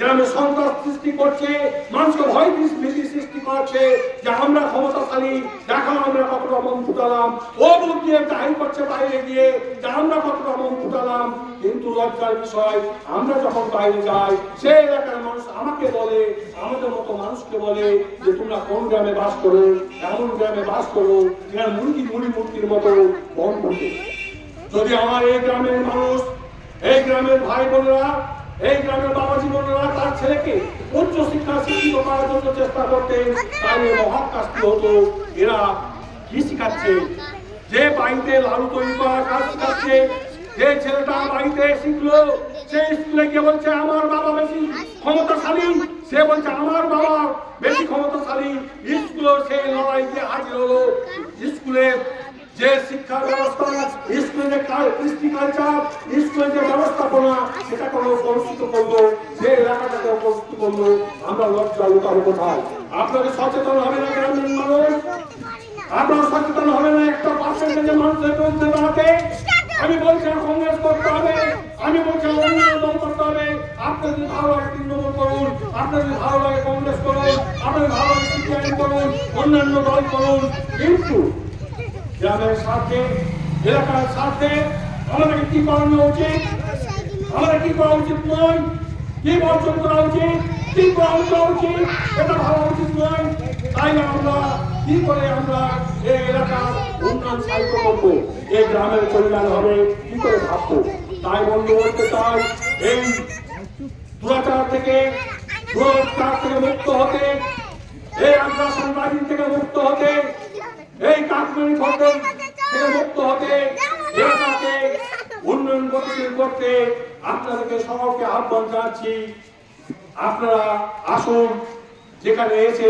গ্রামে সন্ত্রাস সৃষ্টি করছে, মানুষকে ভয় ভীতি সৃষ্টি করছে, যে আমরা ক্ষমতাশালী দেখো আমরা কতটা মন ফুটালাম ও মুখ দিয়ে করছে বাইরে গিয়ে, যে আমরা কতটা মন ফুটালাম কিন্তু লজ্জার বিষয়, আমরা যখন বাইরে যাই, সেই এলাকার মানুষ আমাকে বলে, আমাদের মতো মানুষকে বলে, যে তোমরা কোন গ্রামে বাস করো, এমন গ্রামে বাস করো, যেখানে মুরগি মুড়ি মুরগির মতো বন থাকে যদি আমার এই গ্রামের মানুষ, এই গ্রামের ভাই বোনেরা এই গ্রামের বাবাজি বোনেরা তার ছেলেকে উচ্চ শিক্ষা শিক্ষিত করার জন্য চেষ্টা করতেন তাহলে মহৎ হতো। এরা কি শিখাচ্ছে? যে বাড়িতে লাড়ু তৈরি করার কাজ শিখাচ্ছে, যে ছেলেটা বাড়িতে শিখলো সে স্কুলে গিয়ে বলছে, আমার বাবা বেশি ক্ষমতাশালী। সে বলছে, আমার বাবা বেশি ক্ষমতাশালী। স্কুলে সে লড়াইতে হাজির হলো। স্কুলে যে শিক্ষা ব্যবস্থা স্কুলে যে কৃষ্টি কালচার স্কুলে যে ব্যবস্থাপনা সেটা কোনো কলুষিত করব, যে এলাকাটাকে কলুষিত করব, আমরা লজ্জা লুকাবো কোথায়? আপনাকে সচেতন হবে না গ্রামের মানুষ? আপনারা সচেতন হবে না, একটা পার্সেন্টেজের মানুষের বিরুদ্ধে দাঁড়াতে আমি বলছি কংগ্রেস করতে হবে, আমি বলছি না অন্য করতে হবে। আপনার যদি ভালো লাগে তৃণমূল করুন আপনার যদি ভালো লাগে কংগ্রেস করুন আপনার ভালো লাগে সিপিআইএম করুন, অন্যান্য দল করুন, কিন্তু গ্রামের স্বার্থে এলাকার স্বার্থে আমাদের কি করানো উচিত? আমাদের কি করা উচিত নয়? কি বর্জন করা উচিত? কি করা উচিত? এটা ভাবা উচিত নয়। তাই না আমরা কি করে আমরা এই এলাকার উন্নয়ন সাহিত্য করব? এই গ্রামের কল্যাণ হবে কি করে ভাববো? তাই বন্ধু, বলতে চাই, এই দুরাচার থেকে দুরাচার থেকে মুক্ত হতে, এই আগ্রাসন রাজনীতি থেকে মুক্ত হতে, এই কাশ্মীরি মুক্ত হতে উন্নয়ন গতিশীল করতে আপনাদেরকে সকলকে আহ্বান জানাচ্ছি। আপনারা আসুন যেখানে এসে